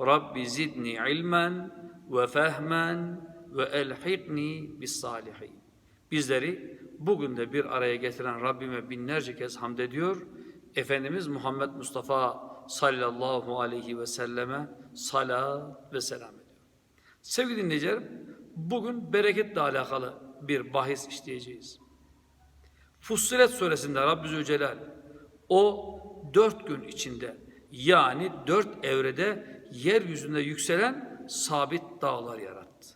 Rabbi zidni ilmen ve fehmen ve elhikni bis salihin. Bizleri bugün de bir araya getiren Rabbime binlerce kez hamd ediyor. Efendimiz Muhammed Mustafa sallallahu aleyhi ve selleme salat ve selam ediyor. Sevgili dinleyicilerim, bugün bereketle alakalı bir bahis işleyeceğiz. Fussilet suresinde Rabbi Zülcelal o dört gün içinde yani dört evrede yeryüzünde yükselen sabit dağlar yarattı.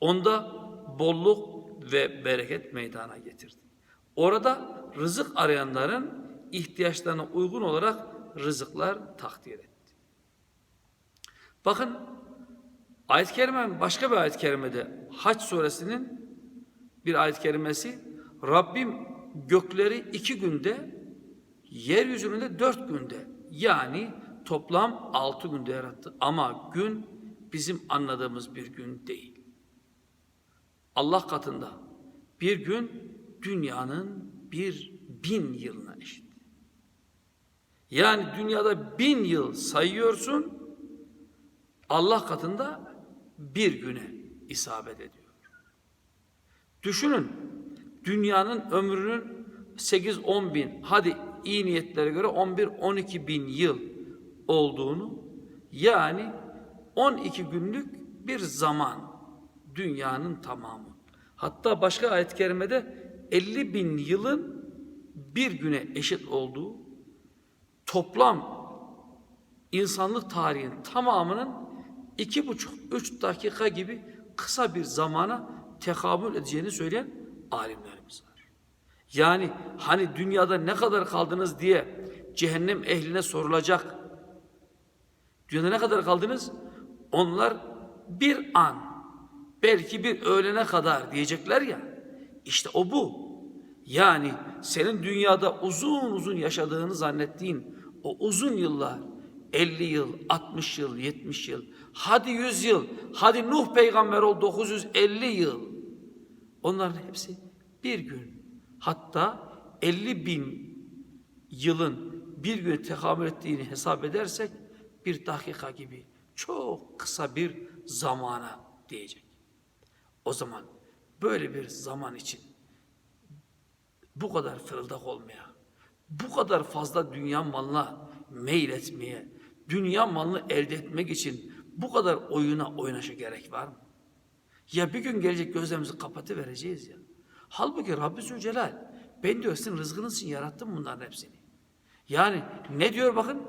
Onda bolluk ve bereket meydana getirdi. Orada rızık arayanların ihtiyaçlarına uygun olarak rızıklar takdir etti. Bakın ayet-i kerime başka bir ayet-i kerimede Haç suresinin bir ayet-i kerimesi Rabbim gökleri iki günde yeryüzünü de dört günde yani toplam altı günde yarattı. Ama gün bizim anladığımız bir gün değil. Allah katında bir gün dünyanın bir bin yılına eşit. Yani dünyada bin yıl sayıyorsun, Allah katında bir güne isabet ediyor. Düşünün, dünyanın ömrünün 8-10 bin, hadi iyi niyetlere göre 11-12 bin yıl olduğunu, yani 12 günlük bir zaman dünyanın tamamı. Hatta başka ayet-i kerimede 50 bin yılın bir güne eşit olduğu toplam insanlık tarihinin tamamının iki buçuk, üç dakika gibi kısa bir zamana tekamül edeceğini söyleyen alimlerimiz var. Yani hani dünyada ne kadar kaldınız diye cehennem ehline sorulacak. Dünyada ne kadar kaldınız? Onlar bir an, belki bir öğlene kadar diyecekler ya. İşte o bu. Yani senin dünyada uzun uzun yaşadığını zannettiğin o uzun yıllar, 50 yıl, 60 yıl, 70 yıl, hadi 100 yıl, hadi Nuh peygamber ol 950 yıl. Onların hepsi bir gün. Hatta 50 bin yılın bir gün tekamül ettiğini hesap edersek bir dakika gibi çok kısa bir zamana diyecek. O zaman böyle bir zaman için bu kadar fırıldak olmaya, bu kadar fazla dünya malına meyletmeye, dünya malını elde etmek için bu kadar oyuna oynaşa gerek var mı? Ya bir gün gelecek gözlerimizi kapatıvereceğiz ya. Halbuki Rabbi Zülcelal ben diyor sizin rızkınız için yarattım bunların hepsini. Yani ne diyor bakın?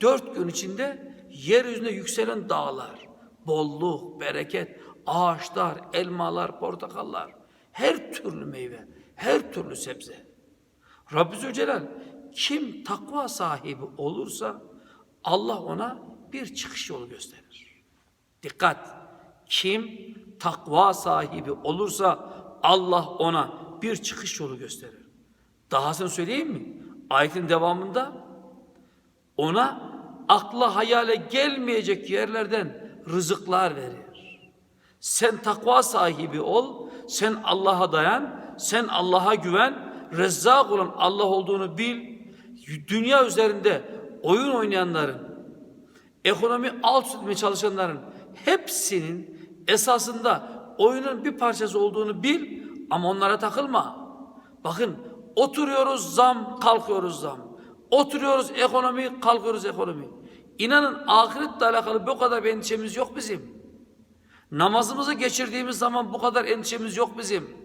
Dört gün içinde yeryüzünde yükselen dağlar, bolluk, bereket, ağaçlar, elmalar, portakallar, her türlü meyve, her türlü sebze. Rabbi Zülcelal kim takva sahibi olursa Allah ona bir çıkış yolu gösterir. Dikkat! Kim takva sahibi olursa Allah ona bir çıkış yolu gösterir. Dahasını söyleyeyim mi? Ayetin devamında ona akla hayale gelmeyecek yerlerden rızıklar verir. Sen takva sahibi ol, sen Allah'a dayan, sen Allah'a güven, rezzak olan Allah olduğunu bil. Dünya üzerinde oyun oynayanların, ekonomi alt tutmaya çalışanların hepsinin esasında oyunun bir parçası olduğunu bil ama onlara takılma. Bakın oturuyoruz zam, kalkıyoruz zam. Oturuyoruz ekonomi, kalkıyoruz ekonomi. İnanın ahiretle alakalı bu kadar bir endişemiz yok bizim. Namazımızı geçirdiğimiz zaman bu kadar endişemiz yok bizim.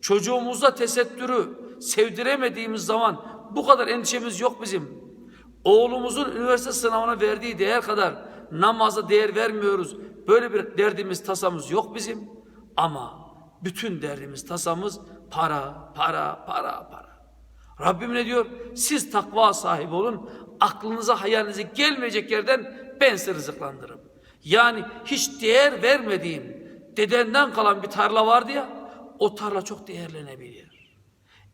Çocuğumuzda tesettürü sevdiremediğimiz zaman bu kadar endişemiz yok bizim. Oğlumuzun üniversite sınavına verdiği değer kadar namaza değer vermiyoruz. Böyle bir derdimiz, tasamız yok bizim. Ama bütün derdimiz, tasamız para, para, para, para. Rabbim ne diyor? Siz takva sahibi olun. Aklınıza, hayalinize gelmeyecek yerden ben sizi rızıklandırırım. Yani hiç değer vermediğin dedenden kalan bir tarla vardı ya o tarla çok değerlenebilir.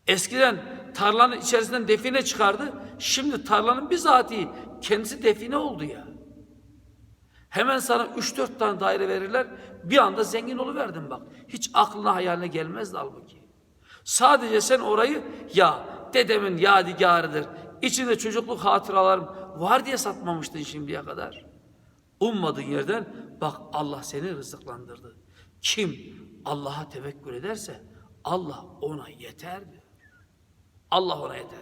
Eskiden tarlanın içerisinden define çıkardı. Şimdi tarlanın bizatihi kendisi define oldu ya. Hemen sana 3-4 tane daire verirler. Bir anda zengin oluverdim bak. Hiç aklına hayaline gelmezdi halbuki. Sadece sen orayı ya dedemin yadigarıdır. İçinde çocukluk hatıralarım var diye satmamıştın şimdiye kadar. Ummadığın yerden bak Allah seni rızıklandırdı. Kim Allah'a tevekkül ederse Allah ona yeter. Allah ona yeter.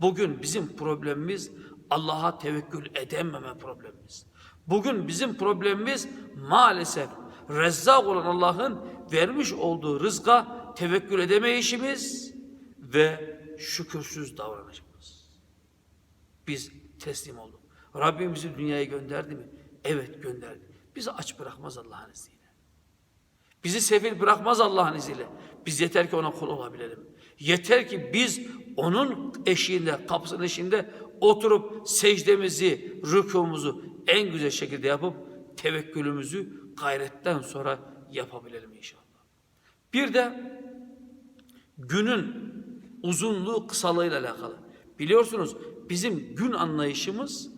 Bugün bizim problemimiz Allah'a tevekkül edememe problemimiz. Bugün bizim problemimiz maalesef Rezzak olan Allah'ın vermiş olduğu rızka tevekkül edemeyişimiz ve şükürsüz davranışımız. Biz teslim olduk. Rabbim bizi dünyaya gönderdi mi? Evet gönderdi. Bizi aç bırakmaz Allah'ın izniyle. Bizi sefil bırakmaz Allah'ın izniyle. Biz yeter ki ona kul olabilelim. Yeter ki biz onun eşiğinde, kapısının eşiğinde oturup secdemizi, rükûmuzu en güzel şekilde yapıp tevekkülümüzü gayretten sonra yapabilelim inşallah. Bir de günün uzunluğu kısalığıyla alakalı. Biliyorsunuz bizim gün anlayışımız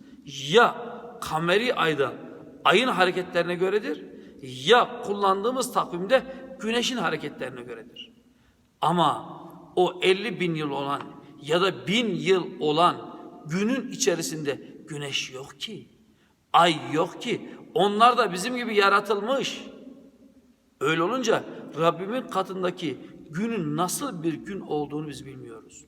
ya kameri ayda ayın hareketlerine göredir ya kullandığımız takvimde güneşin hareketlerine göredir. Ama o 50 bin yıl olan ya da bin yıl olan günün içerisinde güneş yok ki. Ay yok ki. Onlar da bizim gibi yaratılmış. Öyle olunca Rabbimin katındaki günün nasıl bir gün olduğunu biz bilmiyoruz.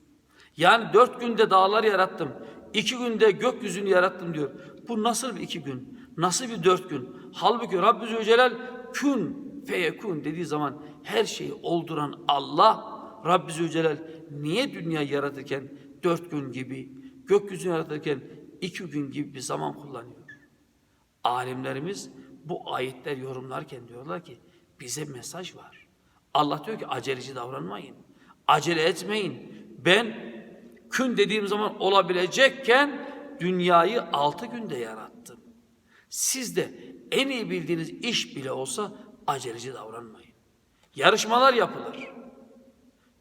Yani dört günde dağlar yarattım, iki günde gökyüzünü yarattım diyor. Bu nasıl bir iki gün? Nasıl bir dört gün? Halbuki Rabbi Zülcelal kün feyekun dediği zaman her şeyi olduran Allah Rabbi Zülcelal niye dünya yaratırken dört gün gibi, gökyüzünü yaratırken iki gün gibi bir zaman kullanıyor? Alimlerimiz bu ayetler yorumlarken diyorlar ki bize mesaj var. Allah diyor ki aceleci davranmayın. Acele etmeyin. Ben kün dediğim zaman olabilecekken dünyayı altı günde yarattım. Siz de en iyi bildiğiniz iş bile olsa aceleci davranmayın. Yarışmalar yapılır.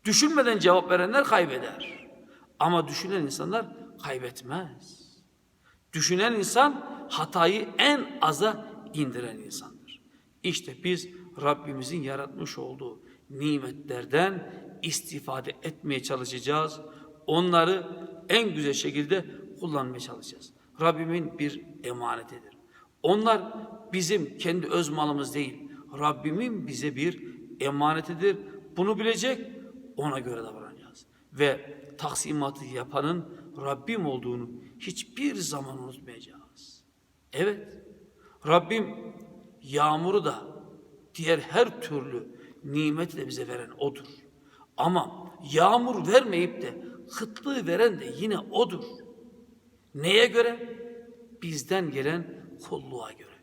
Düşünmeden cevap verenler kaybeder. Ama düşünen insanlar kaybetmez. Düşünen insan hatayı en aza indiren insandır. İşte biz Rabbimizin yaratmış olduğu nimetlerden istifade etmeye çalışacağız. Onları en güzel şekilde kullanmaya çalışacağız. Rabbimin bir emanetidir. Onlar bizim kendi öz malımız değil. Rabbimin bize bir emanetidir. Bunu bilecek, ona göre davranacağız. Ve taksimatı yapanın Rabbim olduğunu hiçbir zaman unutmayacağız. Evet, Rabbim yağmuru da diğer her türlü nimeti de bize veren O'dur. Ama yağmur vermeyip de kıtlığı veren de yine O'dur. Neye göre? Bizden gelen kulluğa göre.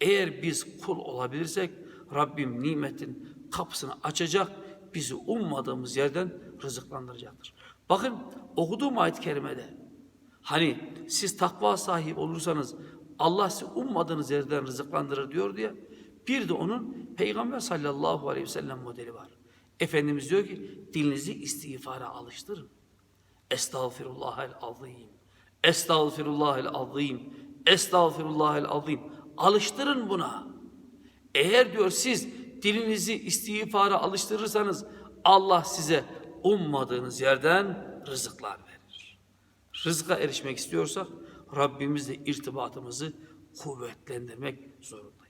Eğer biz kul olabilirsek Rabbim nimetin kapısını açacak, bizi ummadığımız yerden rızıklandıracaktır. Bakın okuduğum ayet-i kerimede hani siz takva sahibi olursanız Allah sizi ummadığınız yerden rızıklandırır diyor diye bir de onun Peygamber sallallahu aleyhi ve sellem modeli var. Efendimiz diyor ki dilinizi istiğfara alıştırın. Estağfirullahel azim. Estağfirullahel azim. Estağfirullahel azim. Alıştırın buna. Eğer diyor siz dilinizi istiğfara alıştırırsanız Allah size ummadığınız yerden rızıklar verir. Rızka erişmek istiyorsak Rabbimizle irtibatımızı kuvvetlendirmek zorundayız.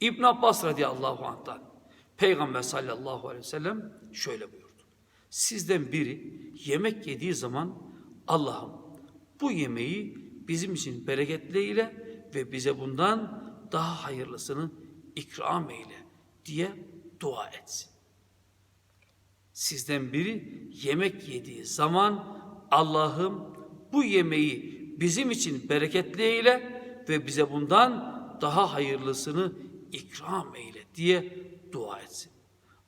İbn Abbas radıyallahu anh'tan Peygamber sallallahu aleyhi ve sellem şöyle buyurdu. Sizden biri yemek yediği zaman Allah'ım bu yemeği bizim için bereketleyle ve bize bundan daha hayırlısını ikram eyle diye dua etsin. Sizden biri yemek yediği zaman Allah'ım bu yemeği bizim için bereketli eyle ve bize bundan daha hayırlısını ikram eyle diye dua etsin.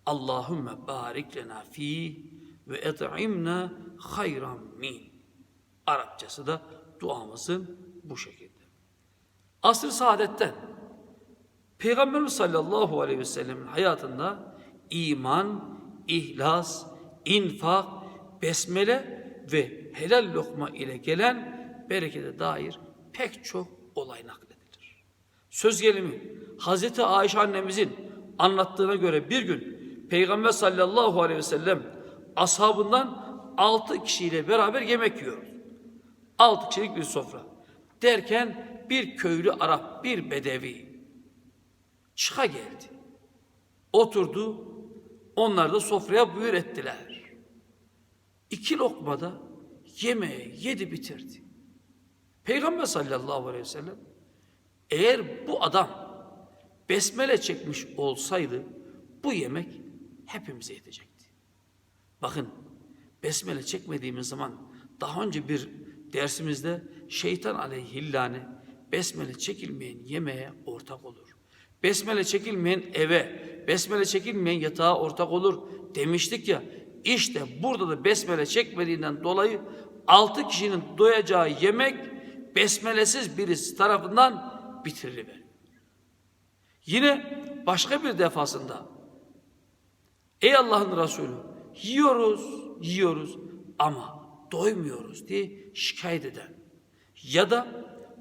Allahümme barik lena fi ve et'imna hayran min. Arapçası da duamızın bu şekilde. Asr-ı saadetten Peygamberimiz sallallahu aleyhi ve sellemin hayatında iman, ihlas, infak, besmele ve helal lokma ile gelen berekete dair pek çok olay nakledilir. Söz gelimi Hazreti Ayşe annemizin anlattığına göre bir gün Peygamber sallallahu aleyhi ve sellem ashabından altı kişiyle beraber yemek yiyor. Altı kişilik bir sofra. Derken bir köylü Arap, bir bedevi çıka geldi. Oturdu, onlar da sofraya buyur ettiler. İki lokmada yemeği yedi bitirdi. Peygamber sallallahu aleyhi ve sellem eğer bu adam besmele çekmiş olsaydı bu yemek hepimize yetecekti. Bakın besmele çekmediğimiz zaman daha önce bir dersimizde şeytan aleyhillâne besmele çekilmeyen yemeğe ortak olur. Besmele çekilmeyen eve, besmele çekilmeyen yatağa ortak olur demiştik ya. İşte burada da besmele çekmediğinden dolayı altı kişinin doyacağı yemek besmelesiz birisi tarafından bitirilir. Yine başka bir defasında Ey Allah'ın Resulü yiyoruz, yiyoruz ama doymuyoruz diye şikayet eden ya da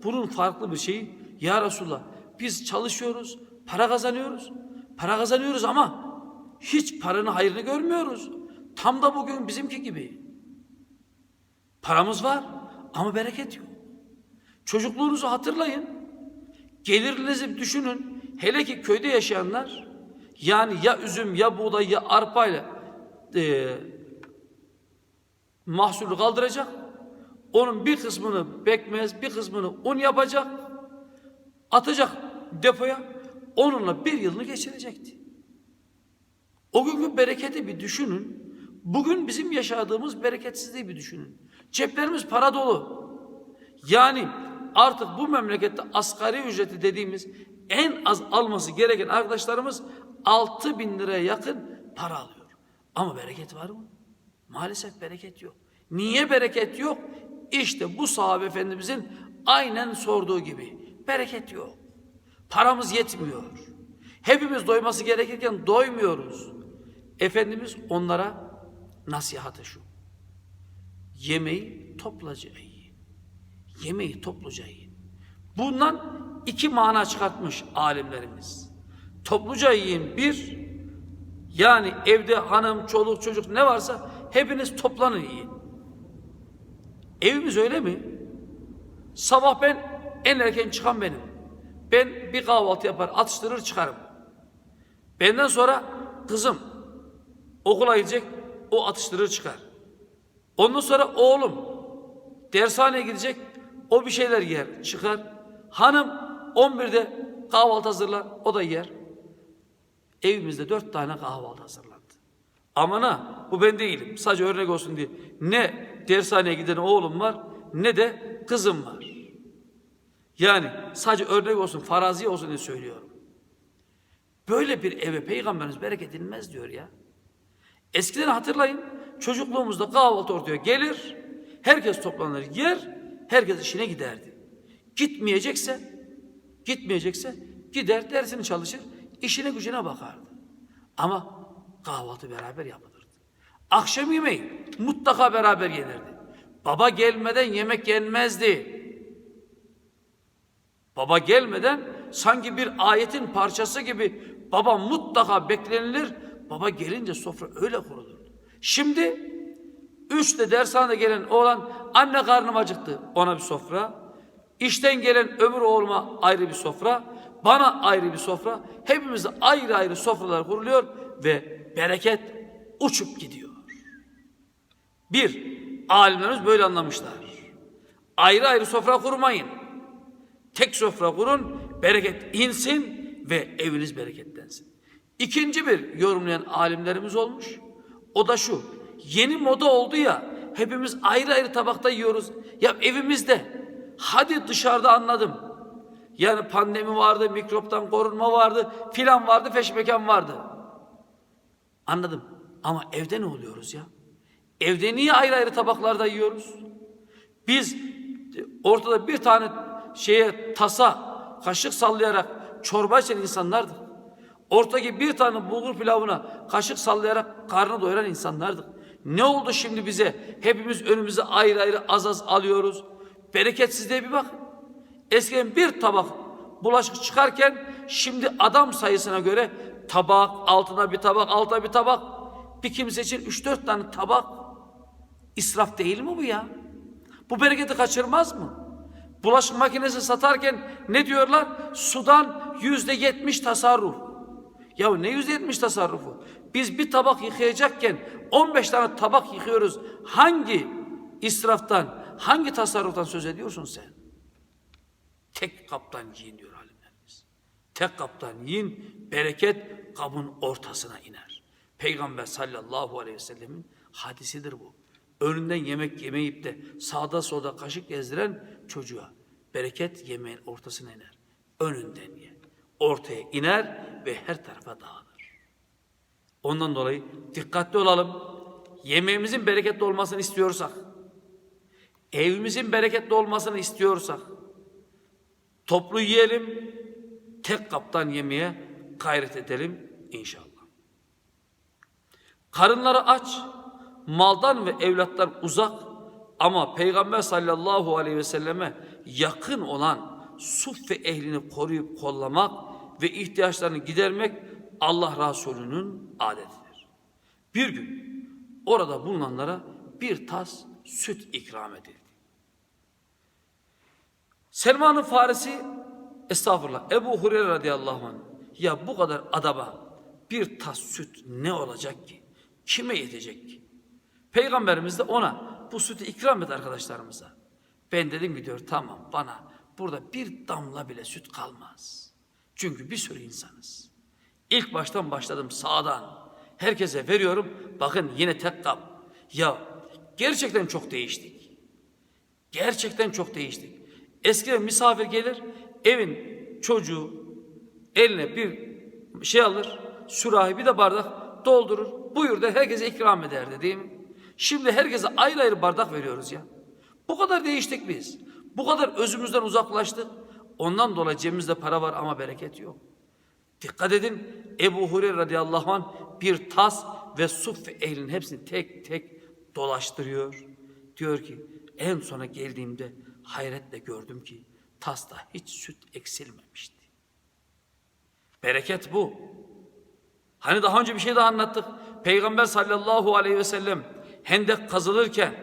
bunun farklı bir şeyi ya Resulullah biz çalışıyoruz, para kazanıyoruz. Para kazanıyoruz ama hiç paranın hayrını görmüyoruz. Tam da bugün bizimki gibi. Paramız var ama bereket yok. Çocukluğunuzu hatırlayın. Gelirinizi düşünün. Hele ki köyde yaşayanlar yani ya üzüm ya buğday ya arpayla e, mahsulü kaldıracak. Onun bir kısmını bekmez, bir kısmını un yapacak. Atacak depoya. Onunla bir yılını geçirecekti. O günkü bereketi bir düşünün. Bugün bizim yaşadığımız bereketsizliği bir düşünün. Ceplerimiz para dolu. Yani artık bu memlekette asgari ücreti dediğimiz en az alması gereken arkadaşlarımız 6 bin liraya yakın para alıyor. Ama bereket var mı? Maalesef bereket yok. Niye bereket yok? İşte bu sahabe efendimizin aynen sorduğu gibi. Bereket yok. Paramız yetmiyor. Hepimiz doyması gerekirken doymuyoruz. Efendimiz onlara nasihatı şu. Yemeği toplaca yiyin. Yemeği topluca yiyin. Bundan iki mana çıkartmış alimlerimiz. Topluca yiyin bir, yani evde hanım, çoluk, çocuk ne varsa hepiniz toplanın yiyin. Evimiz öyle mi? Sabah ben en erken çıkan benim. Ben bir kahvaltı yapar, atıştırır çıkarım. Benden sonra kızım okula gidecek, o atıştırır çıkar. Ondan sonra oğlum dershaneye gidecek, o bir şeyler yer, çıkar. Hanım 11'de kahvaltı hazırlar, o da yer. Evimizde dört tane kahvaltı hazırlandı. Aman ha, bu ben değilim. Sadece örnek olsun diye. Ne dershaneye giden oğlum var, ne de kızım var. Yani sadece örnek olsun, farazi olsun diye söylüyorum. Böyle bir eve peygamberimiz bereket edilmez diyor ya. Eskiden hatırlayın, çocukluğumuzda kahvaltı ortaya gelir, herkes toplanır yer, herkes işine giderdi. Gitmeyecekse, gitmeyecekse gider dersini çalışır, işine gücüne bakardı. Ama kahvaltı beraber yapılırdı. Akşam yemeği mutlaka beraber yenirdi. Baba gelmeden yemek yenmezdi. Baba gelmeden sanki bir ayetin parçası gibi baba mutlaka beklenilir. Baba gelince sofra öyle kurulurdu. Şimdi üçte dershanede gelen oğlan anne karnım acıktı ona bir sofra. İşten gelen öbür oğluma ayrı bir sofra. Bana ayrı bir sofra. Hepimize ayrı ayrı sofralar kuruluyor ve bereket uçup gidiyor. Bir, alimlerimiz böyle anlamışlar. Ayrı ayrı sofra kurmayın. Tek sofra kurun, bereket insin ve eviniz bereketlensin. İkinci bir yorumlayan alimlerimiz olmuş. O da şu, yeni moda oldu ya, hepimiz ayrı ayrı tabakta yiyoruz. Ya evimizde, hadi dışarıda anladım. Yani pandemi vardı, mikroptan korunma vardı, filan vardı, feşmekan vardı. Anladım. Ama evde ne oluyoruz ya? Evde niye ayrı ayrı tabaklarda yiyoruz? Biz ortada bir tane şeye tasa, kaşık sallayarak çorba içen insanlardık. Ortadaki bir tane bulgur pilavına kaşık sallayarak karnı doyuran insanlardık. Ne oldu şimdi bize? Hepimiz önümüze ayrı ayrı az az alıyoruz. Bereketsizliğe bir bak. Eskiden bir tabak bulaşık çıkarken şimdi adam sayısına göre tabak, altına bir tabak, altına bir tabak. Bir kimse için üç dört tane tabak. İsraf değil mi bu ya? Bu bereketi kaçırmaz mı? Bulaşık makinesi satarken ne diyorlar? Sudan yüzde yetmiş tasarruf. Ya ne yüzde yetmiş tasarrufu? Biz bir tabak yıkayacakken 15 tane tabak yıkıyoruz. Hangi israftan, hangi tasarruftan söz ediyorsun sen? Tek kaptan yiyin diyor alimlerimiz. Tek kaptan yiyin, bereket kabın ortasına iner. Peygamber sallallahu aleyhi ve sellemin hadisidir bu. Önünden yemek yemeyip de sağda solda kaşık gezdiren çocuğa bereket yemeğin ortasına iner. Önünden ye. Ortaya iner ve her tarafa dağılır. Ondan dolayı dikkatli olalım. Yemeğimizin bereketli olmasını istiyorsak, evimizin bereketli olmasını istiyorsak, toplu yiyelim, tek kaptan yemeye gayret edelim inşallah. Karınları aç, maldan ve evlattan uzak ama Peygamber sallallahu aleyhi ve selleme yakın olan suf ve ehlini koruyup kollamak ve ihtiyaçlarını gidermek Allah Resulü'nün adetidir. Bir gün orada bulunanlara bir tas süt ikram edildi. Selman'ın Farisi estağfurullah Ebu Hureyre radıyallahu anh ya bu kadar adaba bir tas süt ne olacak ki? Kime yetecek ki? Peygamberimiz de ona bu sütü ikram et arkadaşlarımıza. Ben dedim ki diyor tamam bana burada bir damla bile süt kalmaz. Çünkü bir sürü insanız. İlk baştan başladım sağdan. Herkese veriyorum. Bakın yine tek kap. Ya gerçekten çok değiştik. Gerçekten çok değiştik. Eskiden misafir gelir, evin çocuğu eline bir şey alır, sürahi bir de bardak doldurur. Buyur da herkese ikram ederdi değil mi? Şimdi herkese ayrı ayrı bardak veriyoruz ya. Bu kadar değiştik biz. Bu kadar özümüzden uzaklaştık. Ondan dolayı cebimizde para var ama bereket yok. Dikkat edin Ebu Hureyre radıyallahu anh bir tas ve suf ve ehlin hepsini tek tek dolaştırıyor. Diyor ki en sona geldiğimde hayretle gördüm ki tasta hiç süt eksilmemişti. Bereket bu. Hani daha önce bir şey daha anlattık. Peygamber sallallahu aleyhi ve sellem hendek kazılırken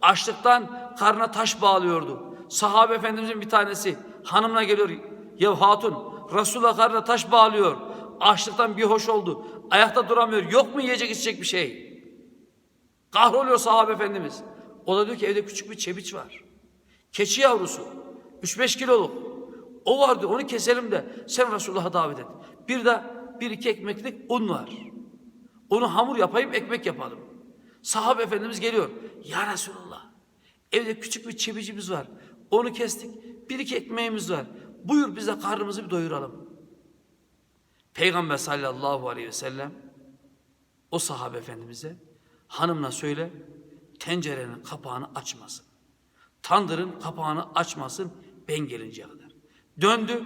açlıktan karnına taş bağlıyordu. Sahabe efendimizin bir tanesi hanımına geliyor. Ya hatun Resulullah karnına taş bağlıyor. Açlıktan bir hoş oldu. Ayakta duramıyor. Yok mu yiyecek içecek bir şey? Kahroluyor sahabe efendimiz. O da diyor ki evde küçük bir çebiç var. Keçi yavrusu. 3-5 kiloluk. O vardı onu keselim de sen Resulullah'a davet et. Bir de bir iki ekmeklik un var. Onu hamur yapayım ekmek yapalım. Sahabe efendimiz geliyor. Ya Resulullah evde küçük bir çebicimiz var. Onu kestik. Bir iki ekmeğimiz var. Buyur bize karnımızı bir doyuralım. Peygamber sallallahu aleyhi ve sellem o sahabe efendimize hanımına söyle tencerenin kapağını açmasın. Tandırın kapağını açmasın ben gelinceye kadar. Döndü.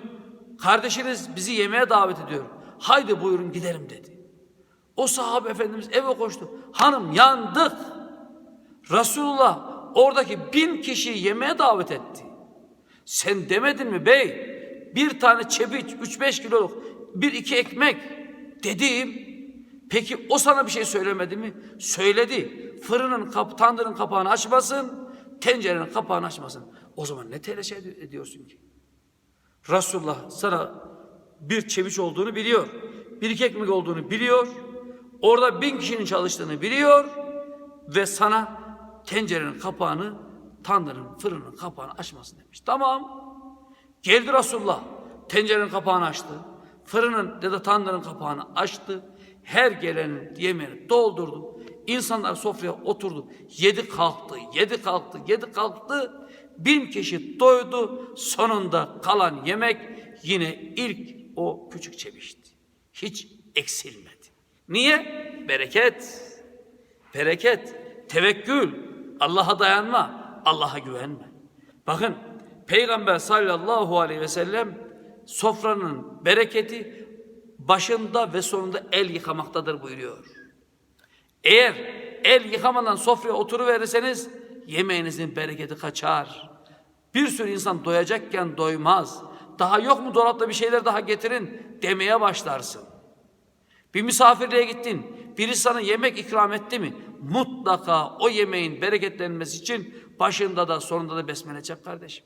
Kardeşiniz bizi yemeğe davet ediyor. Haydi buyurun gidelim dedi. O sahabe efendimiz eve koştu. Hanım yandık. Resulullah oradaki bin kişiyi yemeğe davet etti. Sen demedin mi bey? Bir tane çebiç, üç beş kiloluk bir iki ekmek dedim. Peki o sana bir şey söylemedi mi? Söyledi. Fırının kap, tandırın kapağını açmasın, tencerenin kapağını açmasın. O zaman ne telaş ed- ediyorsun ki? Resulullah sana bir çeviç olduğunu biliyor. Bir iki ekmek olduğunu biliyor. Orada bin kişinin çalıştığını biliyor. Ve sana tencerenin kapağını, tandırın, fırının kapağını açmasın demiş. Tamam. Geldi Resulullah. Tencerenin kapağını açtı. Fırının ya da tandırın kapağını açtı. Her gelenin yemeğini doldurdu. İnsanlar sofraya oturdu. Yedi kalktı, yedi kalktı, yedi kalktı. Bin kişi doydu. Sonunda kalan yemek yine ilk o küçük çebişti. Hiç eksilmedi. Niye? Bereket. Bereket, tevekkül, Allah'a dayanma, Allah'a güvenme. Bakın Peygamber sallallahu aleyhi ve sellem sofranın bereketi başında ve sonunda el yıkamaktadır buyuruyor. Eğer el yıkamadan sofraya oturuverirseniz yemeğinizin bereketi kaçar. Bir sürü insan doyacakken doymaz. Daha yok mu dolapta bir şeyler daha getirin demeye başlarsın. Bir misafirliğe gittin. Birisi sana yemek ikram etti mi? Mutlaka o yemeğin bereketlenmesi için başında da sonunda da besmele çek kardeşim.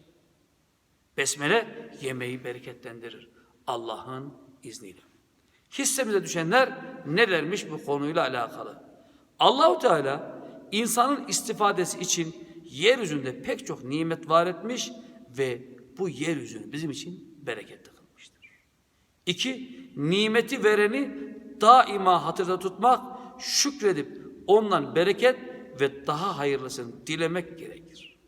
Besmele yemeği bereketlendirir. Allah'ın izniyle. Hissemize düşenler nelermiş bu konuyla alakalı? Allahu Teala insanın istifadesi için yeryüzünde pek çok nimet var etmiş ve bu yeryüzünü bizim için bereketli kılmıştır. İki, nimeti vereni daima hatırda tutmak, şükredip ondan bereket ve daha hayırlısını dilemek gerekir.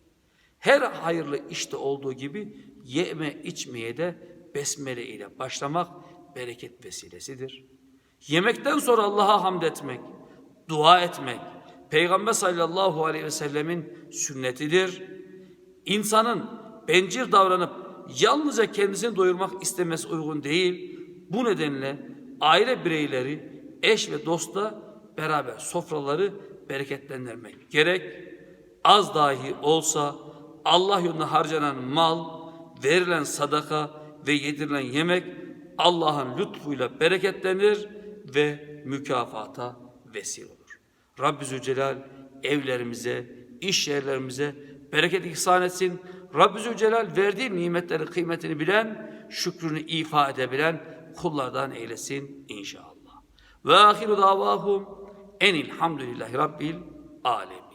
Her hayırlı işte olduğu gibi yeme içmeye de besmele ile başlamak bereket vesilesidir. Yemekten sonra Allah'a hamd etmek, dua etmek, Peygamber sallallahu aleyhi ve sellemin sünnetidir. İnsanın bencil davranıp yalnızca kendisini doyurmak istemesi uygun değil. Bu nedenle aile bireyleri, eş ve dostla beraber sofraları bereketlendirmek gerek. Az dahi olsa Allah yolunda harcanan mal, verilen sadaka ve yedirilen yemek Allah'ın lütfuyla bereketlenir ve mükafata vesile olur. Rabbi Zülcelal evlerimize, iş yerlerimize bereket ihsan etsin. Rabbi Zülcelal verdiği nimetlerin kıymetini bilen, şükrünü ifa edebilen kullardan eylesin inşallah. Ve ahiru davahum enilhamdülillahi rabbil alemin.